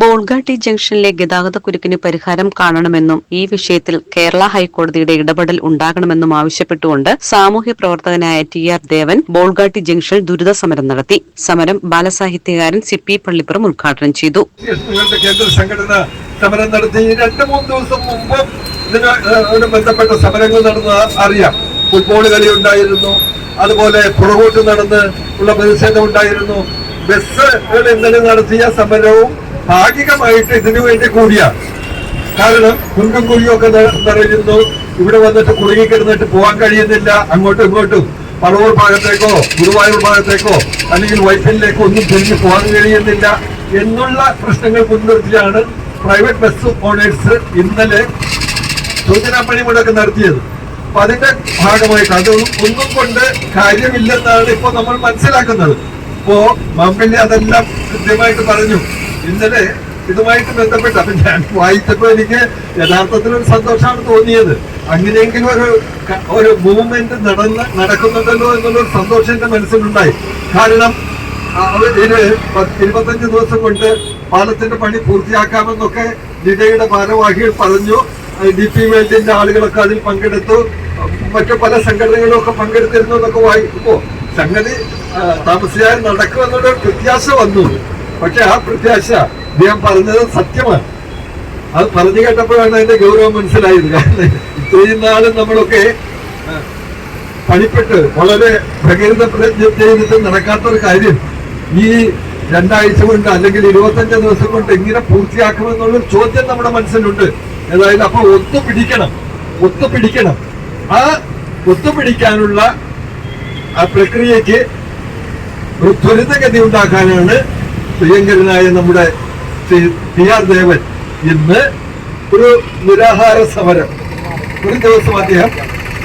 ബോൾഗാട്ടി ജംഗ്ഷനിലെ ഗതാഗത കുരുക്കിന് പരിഹാരം കാണണമെന്നും ഈ വിഷയത്തിൽ കേരള ഹൈക്കോടതിയുടെ ഇടപെടൽ ഉണ്ടാകണമെന്നും ആവശ്യപ്പെട്ടുകൊണ്ട് സാമൂഹ്യ പ്രവർത്തകനായ ടി ആർ ദേവൻ ബോൾഗാട്ടി ജംഗ്ഷനിൽ ദുരിത സമരം നടത്തി. സമരം ബാലസാഹിത്യകാരൻ സി പി പള്ളിപ്പുറം ഉദ്ഘാടനം ചെയ്തു. കേന്ദ്ര സംഘടന സമരം നടത്തി. രണ്ട് മൂന്ന് ദിവസം മുമ്പ് ഇതിനോട് ബന്ധപ്പെട്ട സമരങ്ങൾ നടന്ന അറിയാം. ഫുട്ബോൾ കളി ഉണ്ടായിരുന്നു. അതുപോലെ പുറകോട്ട് നടന്ന് ഉള്ള പ്രതിഷേധം ഉണ്ടായിരുന്നു. ബസ്സുകൾ ഇന്നലെ നടത്തിയ സമരവും ഭാഗികമായിട്ട് ഇതിനു വേണ്ടി കൂടിയാണ് കാരണം കുണ്ടും കുഴിയൊക്കെ നിറയുന്നു. ഇവിടെ വന്നിട്ട് കുടുങ്ങിക്കിടന്നിട്ട് പോകാൻ കഴിയുന്നില്ല. അങ്ങോട്ടും ഇങ്ങോട്ടും. പറവൂർ ഭാഗത്തേക്കോ ഗുരുവായൂർ ഭാഗത്തേക്കോ അല്ലെങ്കിൽ വൈഫലിലേക്കോ ഒന്നും തിരിഞ്ഞു പോകാൻ കഴിയുന്നില്ല എന്നുള്ള പ്രശ്നങ്ങൾ മുൻനിർത്തിയാണ് പ്രൈവറ്റ് ബസ് ഓണേഴ്സ് ഇന്നലെ സൂചനാ പണിമുടക്ക് നടത്തിയത്. അപ്പൊ അതിന്റെ ഭാഗമായിട്ട് അത് ഒന്നും കൊണ്ട് കാര്യമില്ലെന്നാണ് ഇപ്പൊ നമ്മൾ മനസ്സിലാക്കുന്നത്. ഇപ്പോ മമ്മിനെ അതെല്ലാം കൃത്യമായിട്ട് പറഞ്ഞു. ഇന്നലെ ഇതുമായിട്ട് ബന്ധപ്പെട്ട് അപ്പൊ ഞാൻ വായിച്ചപ്പോ എനിക്ക് യഥാർത്ഥത്തിൽ ഒരു സന്തോഷമാണ് തോന്നിയത്. അങ്ങനെയെങ്കിലും ഒരു ഒരു മൂവ്മെന്റ് നടന്ന് നടക്കുന്നുണ്ടല്ലോ എന്നുള്ളൊരു സന്തോഷം എന്റെ മനസ്സിലുണ്ടായി. കാരണം അവർ ഇത് പത്ത് ഇരുപത്തഞ്ച് ദിവസം കൊണ്ട് പാലത്തിന്റെ പണി പൂർത്തിയാക്കാമെന്നൊക്കെ ജില്ലയുടെ ഭാരവാഹികൾ പറഞ്ഞു. ഡി പി വേൾഡിന്റെ ആളുകളൊക്കെ അതിൽ പങ്കെടുത്തു. മറ്റു പല സംഘടനകളും ഒക്കെ പങ്കെടുത്തിരുന്നു എന്നൊക്കെ വായിക്കുമ്പോ സംഗതി ആ, താമസിയാതെ നടക്കുമെന്നുള്ള ഒരു പ്രത്യാശ വന്നു. പക്ഷെ ആ പ്രത്യാശ അദ്ദേഹം പറഞ്ഞത് സത്യമാണ്. അത് പറഞ്ഞു കേട്ടപ്പോഴാണ് അതിന്റെ ഗൗരവം മനസ്സിലായത്. കാരണം ഇത്രയും നാളും നമ്മളൊക്കെ പണിപ്പെട്ട് വളരെ പ്രകൃത പ്രജ്ഞ ചെയ്തിട്ട് നടക്കാത്തൊരു കാര്യം ഈ രണ്ടാഴ്ച കൊണ്ട് അല്ലെങ്കിൽ ഇരുപത്തഞ്ച് ദിവസം കൊണ്ട് എങ്ങനെ പൂർത്തിയാക്കുമെന്നുള്ളൊരു ചോദ്യം നമ്മുടെ മനസ്സിലുണ്ട്. ഏതായാലും അപ്പൊ ഒത്തു പിടിക്കണം. ഒത്തു പിടിക്കണം. ആ ഒത്തുപിടിക്കാനുള്ള ആ പ്രക്രിയക്ക് ഒരു ത്വരിതഗതി ഉണ്ടാക്കാനാണ് പ്രിയങ്കരനായ നമ്മുടെ ശ്രീ ആർ ദേവൻ ഇന്ന് ഒരു നിരാഹാര സമരം. ഒരു ദിവസം അദ്ദേഹം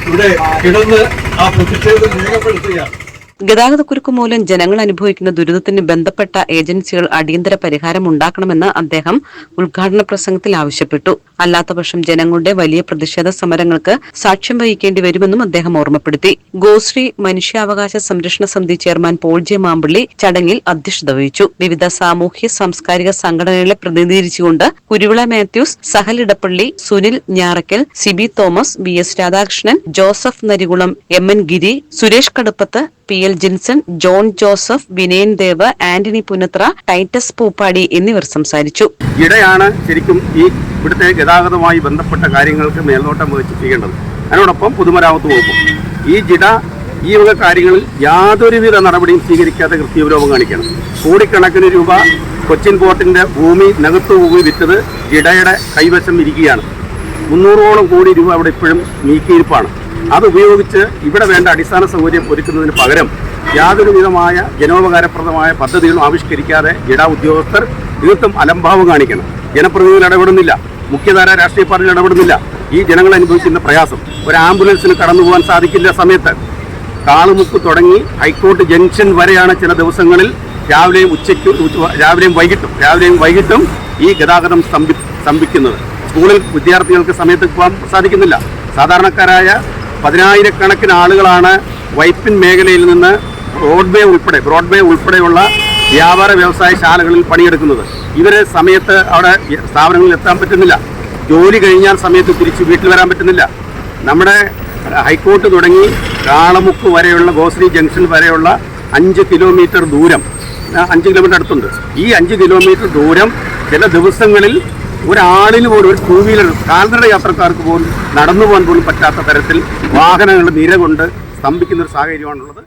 ഇവിടെ കിടന്ന് ആ പ്രതിഷേധം രേഖപ്പെടുത്തുകയാണ്. ഗതാഗതക്കുരുക്ക് മൂലം ജനങ്ങൾ അനുഭവിക്കുന്ന ദുരിതത്തിന് ബന്ധപ്പെട്ട ഏജൻസികൾ അടിയന്തര പരിഹാരം ഉണ്ടാക്കണമെന്ന് അദ്ദേഹം ഉദ്ഘാടന പ്രസംഗത്തിൽ ആവശ്യപ്പെട്ടു. അല്ലാത്തപക്ഷം ജനങ്ങളുടെ വലിയ പ്രതിഷേധ സമരങ്ങൾക്ക് സാക്ഷ്യം വഹിക്കേണ്ടി വരുമെന്നും അദ്ദേഹം ഓർമ്മപ്പെടുത്തി. ഗോശ്രീ മനുഷ്യാവകാശ സംരക്ഷണ സമിതി ചെയർമാൻ പോൾ ജെ മാമ്പള്ളി ചടങ്ങിൽ അധ്യക്ഷത വഹിച്ചു. വിവിധ സാമൂഹ്യ സാംസ്കാരിക സംഘടനകളെ പ്രതിനിധീകരിച്ചുകൊണ്ട് Kuruvila Mathews Sahal Edappally Sunil Njarakkal Siby Thomas V S Radhakrishnan Joseph Narikulam M N Giri Suresh Kaduppath P L Jinson John Joseph Vinayan Dev Antony Punathra Titus Poopadi എന്നിവർ സംസാരിച്ചു. ഇടയാണ് ശരിക്കും ഈ ഇവിടുത്തെ ഗതാഗതവുമായി ബന്ധപ്പെട്ട കാര്യങ്ങൾക്ക് മേൽനോട്ടം വഹിച്ച് ചെയ്യേണ്ടത്. അതിനോടൊപ്പം പൊതുമരാമത്ത് വകുപ്പും. ഈ ജിഡ ഈ വക കാര്യങ്ങളിൽ യാതൊരുവിധ നടപടിയും സ്വീകരിക്കാതെ കൃത്യവിലോപം കാണിക്കണം. കോടിക്കണക്കിന് രൂപ കൊച്ചിൻ പോർട്ടിന്റെ ഭൂമി നകത്തു ഭൂമി വിറ്റത് ജിഡയുടെ കൈവശം ഇരിക്കുകയാണ്. മുന്നൂറോളം കോടി രൂപ അവിടെ ഇപ്പോഴും നീക്കിയിരിപ്പാണ്. അത് ഉപയോഗിച്ച് ഇവിടെ വേണ്ട അടിസ്ഥാന സൗകര്യം ഒരുക്കുന്നതിന് പകരം യാതൊരു വിധമായ ജനോപകാരപ്രദമായ പദ്ധതികളും ആവിഷ്കരിക്കാതെ ഇട ഉദ്യോഗസ്ഥർ തീർത്തും അലംഭാവം കാണിക്കണം. ജനപ്രതിനിധികൾ ഇടപെടുന്നില്ല. മുഖ്യധാര രാഷ്ട്രീയ പാർട്ടികൾ ഇടപെടുന്നില്ല. ഈ ജനങ്ങൾ അനുഭവിക്കുന്ന പ്രയാസം. ഒരു ആംബുലൻസിന് കടന്നു പോകാൻ സാധിക്കില്ല സമയത്ത്. കാളുമുക്ക് തുടങ്ങി ഹൈക്കോർട്ട് ജംഗ്ഷൻ വരെയാണ് ചില ദിവസങ്ങളിൽ രാവിലെയും ഉച്ചയ്ക്ക് ഉച്ച- രാവിലെയും വൈകിട്ടും രാവിലെയും വൈകിട്ടും ഈ ഗതാഗതം സ്തംഭി സ്തംഭിക്കുന്നത്. സ്കൂളിൽ വിദ്യാർത്ഥികൾക്ക് സമയത്ത് പോകാൻ സാധിക്കുന്നില്ല. സാധാരണക്കാരായ പതിനായിരക്കണക്കിന് ആളുകളാണ് വൈപ്പിൻ മേഖലയിൽ നിന്ന് റോഡ്വേ ഉൾപ്പെടെ ബ്രോഡ്വേ ഉൾപ്പെടെയുള്ള വ്യാപാര വ്യവസായ ശാലകളിൽ പണിയെടുക്കുന്നത്. ഇവരെ സമയത്ത് അവിടെ സ്ഥാപനങ്ങളിൽ എത്താൻ പറ്റുന്നില്ല. ജോലി കഴിഞ്ഞാൽ സമയത്ത് തിരിച്ച് വീട്ടിൽ വരാൻ പറ്റുന്നില്ല. നമ്മുടെ ഹൈക്കോർട്ട് തുടങ്ങി കാളമുക്ക് വരെയുള്ള ഗോശ്രീ ജംഗ്ഷൻ വരെയുള്ള അഞ്ച് കിലോമീറ്റർ ദൂരം അഞ്ച് കിലോമീറ്റർ അടുത്തുണ്ട്. ഈ അഞ്ച് കിലോമീറ്റർ ദൂരം ചില ദിവസങ്ങളിൽ ഒരാളിന് പോലും ഒരു ടൂ വീലർ കാൽനട യാത്രക്കാർക്ക് പോലും നടന്നു പോകാൻ പോലും പറ്റാത്ത തരത്തിൽ വാഹനങ്ങൾ നിര കൊണ്ട് സ്തംഭിക്കുന്ന ഒരു സാഹചര്യമാണുള്ളത്.